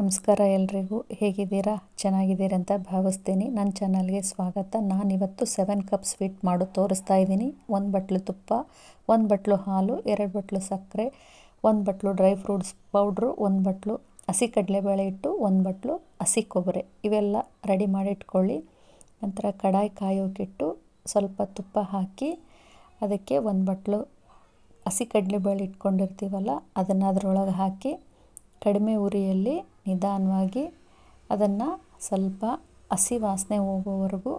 ನಮಸ್ಕಾರ ಎಲ್ರಿಗೂ ಹೇಗಿದ್ದೀರಾ? ಚೆನ್ನಾಗಿದ್ದೀರಾ ಅಂತ ಭಾವಿಸ್ತೀನಿ. ನನ್ನ ಚಾನಲ್ಗೆ ಸ್ವಾಗತ. ನಾನಿವತ್ತು ಸೆವೆನ್ ಕಪ್ ಸ್ವೀಟ್ ಮಾಡು ತೋರಿಸ್ತಾ ಇದ್ದೀನಿ. ಒಂದು ಬಟ್ಲು ತುಪ್ಪ, ಒಂದು ಬಟ್ಲು ಹಾಲು, ಎರಡು ಬಟ್ಲು ಸಕ್ಕರೆ, ಒಂದು ಬಟ್ಲು ಡ್ರೈ ಫ್ರೂಟ್ಸ್ ಪೌಡ್ರು, ಒಂದು ಬಟ್ಲು ಹಸಿ ಕಡಲೆಬೇಳೆ ಇಟ್ಟು ಒಂದು ಬಟ್ಲು ಹಸಿ ಕೊಬ್ಬರಿ. ಇವೆಲ್ಲ ರೆಡಿ ಮಾಡಿ ಇಟ್ಕೊಳ್ಳಿ. ನಂತರ ಕಡಾಯಿ ಕಾಯೋಕ್ಕಿಟ್ಟು ಸ್ವಲ್ಪ ತುಪ್ಪ ಹಾಕಿ ಅದಕ್ಕೆ ಒಂದು ಬಟ್ಲು ಹಸಿ ಕಡಲೆಬೇಳೆ ಇಟ್ಕೊಂಡಿರ್ತೀವಲ್ಲ ಅದನ್ನು ಅದರೊಳಗೆ ಹಾಕಿ ಕಡಿಮೆ ಉರಿಯಲ್ಲಿ ನಿಧಾನವಾಗಿ ಅದನ್ನು ಸ್ವಲ್ಪ ಹಸಿ ವಾಸನೆ ಹೋಗೋವರೆಗೂ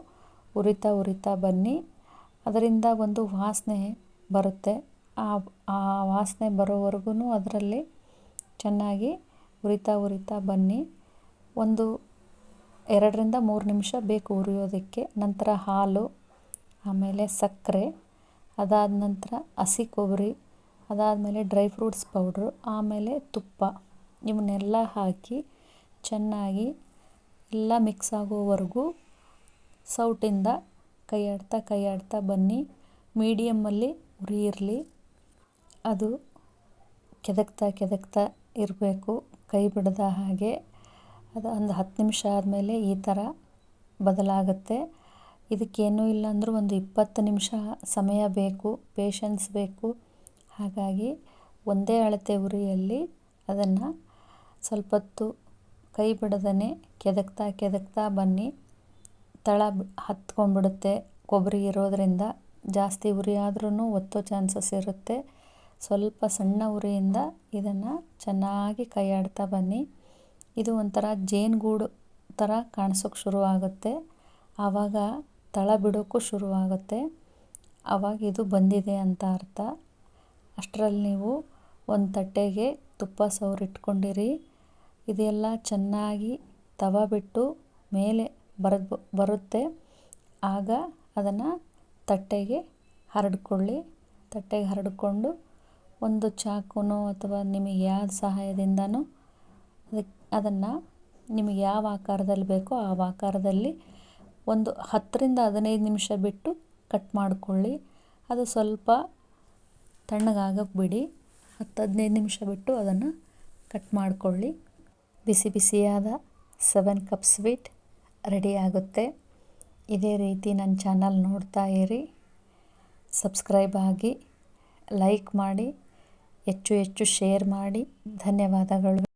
ಉರಿತಾ ಉರಿತಾ ಬನ್ನಿ. ಅದರಿಂದ ಒಂದು ವಾಸನೆ ಬರುತ್ತೆ. ಆ ಆ ವಾಸನೆ ಬರೋವರೆಗೂ ಅದರಲ್ಲಿ ಚೆನ್ನಾಗಿ ಉರಿತಾ ಉರಿತಾ ಬನ್ನಿ. ಒಂದು ಎರಡರಿಂದ ಮೂರು ನಿಮಿಷ ಬೇಕು ಉರಿಯೋದಕ್ಕೆ. ನಂತರ ಹಾಲು, ಆಮೇಲೆ ಸಕ್ಕರೆ, ಅದಾದ ನಂತರ ಹಸಿ ಕೊಬ್ಬರಿ ಅದಾದಮೇಲೆ ಡ್ರೈ ಫ್ರೂಟ್ಸ್ ಪೌಡ್ರು, ಆಮೇಲೆ ತುಪ್ಪ. ಇವನ್ನೆಲ್ಲ ಹಾಕಿ ಚೆನ್ನಾಗಿ ಎಲ್ಲ ಮಿಕ್ಸ್ ಆಗೋವರೆಗೂ ಸೌಟಿಂದ ಕೈಯಾಡ್ತಾ ಕೈಯಾಡ್ತಾ ಬನ್ನಿ. ಮೀಡಿಯಮ್ಮಲ್ಲಿ ಉರಿ ಇರಲಿ ಅದು ಕೆದಕ್ತಾ ಕೆದಕ್ತಾ ಇರಬೇಕು. ಕೈ ಬಿಡದ ಹಾಗೆ ಅದು ಒಂದು ಹತ್ತು ನಿಮಿಷ ಆದಮೇಲೆ ಈ ಥರ ಬದಲಾಗುತ್ತೆ. ಇದಕ್ಕೇನೂ ಇಲ್ಲ ಅಂದರೂ ಒಂದು ಇಪ್ಪತ್ತು ನಿಮಿಷ ಸಮಯ ಬೇಕು ಪೇಷನ್ಸ್ ಬೇಕು. ಹಾಗಾಗಿ ಒಂದೇ ಅಳತೆ ಉರಿಯಲ್ಲಿ ಅದನ್ನು ಸ್ವಲ್ಪ ಹೊತ್ತು ಕೈ ಬಿಡದೇ ಕೆದಕ್ತಾ ಕೆದಕ್ತಾ ಬನ್ನಿ. ತಳ ಹತ್ಕೊಂಡ್ಬಿಡುತ್ತೆ. ಕೊಬ್ಬರಿ ಇರೋದರಿಂದ ಜಾಸ್ತಿ ಉರಿ ಆದ್ರೂ ಒತ್ತೋ ಚಾನ್ಸಸ್ ಇರುತ್ತೆ. ಸ್ವಲ್ಪ ಸಣ್ಣ ಉರಿಯಿಂದ ಇದನ್ನು ಚೆನ್ನಾಗಿ ಕೈಯಾಡ್ತಾ ಬನ್ನಿ. ಇದು ಒಂಥರ ಜೇನುಗೂಡು ಥರ ಕಾಣಿಸೋಕೆ ಶುರುವಾಗುತ್ತೆ ಆವಾಗ ತಳ ಬಿಡೋಕ್ಕೂ ಶುರುವಾಗುತ್ತೆ ಆವಾಗ ಇದು ಬಂದಿದೆ ಅಂತ ಅರ್ಥ. ಅಷ್ಟರಲ್ಲಿ ನೀವು ಒಂದು ತಟ್ಟೆಗೆ ತುಪ್ಪ ಸವರಿಟ್ಕೊಂಡಿರಿ ಇದೆಲ್ಲ ಚೆನ್ನಾಗಿ ತವ ಬಿಟ್ಟು ಮೇಲೆ ಬರದು ಬರುತ್ತೆ. ಆಗ ಅದನ್ನು ತಟ್ಟೆಗೆ ಹರಡ್ಕೊಳ್ಳಿ. ತಟ್ಟೆಗೆ ಹರಡಿಕೊಂಡು ಒಂದು ಚಾಕುನೋ ಅಥವಾ ನಿಮಗೆ ಯಾವ ಸಹಾಯದಿಂದನೂ ಅದಕ್ಕೆ ಅದನ್ನು ನಿಮಗೆ ಯಾವ ಆಕಾರದಲ್ಲಿ ಬೇಕೋ ಆ ಆಕಾರದಲ್ಲಿ ಒಂದು ಹತ್ತರಿಂದ ಹದಿನೈದು ನಿಮಿಷ ಬಿಟ್ಟು ಕಟ್ ಮಾಡಿಕೊಳ್ಳಿ. ಅದು ಸ್ವಲ್ಪ ತಣ್ಣಗಾಗಕ್ಕೆ ಬಿಡಿ. ಹತ್ತು ಹದಿನೈದು ನಿಮಿಷ ಬಿಟ್ಟು ಅದನ್ನು ಕಟ್ ಮಾಡಿಕೊಳ್ಳಿ. ಬಿಸಿ ಬಿಸಿಯಾದ ಸೆವೆನ್ ಕಪ್ ಸ್ವೀಟ್ ರೆಡಿ ಆಗುತ್ತೆ. ಇದೇ ರೀತಿ ನನ್ನ ಚಾನಲ್ ನೋಡ್ತಾ ಇರಿ. ಸಬ್ಸ್ಕ್ರೈಬ್ ಆಗಿ ಲೈಕ್ ಮಾಡಿ, ಹೆಚ್ಚು ಹೆಚ್ಚು ಶೇರ್ ಮಾಡಿ. ಧನ್ಯವಾದಗಳು.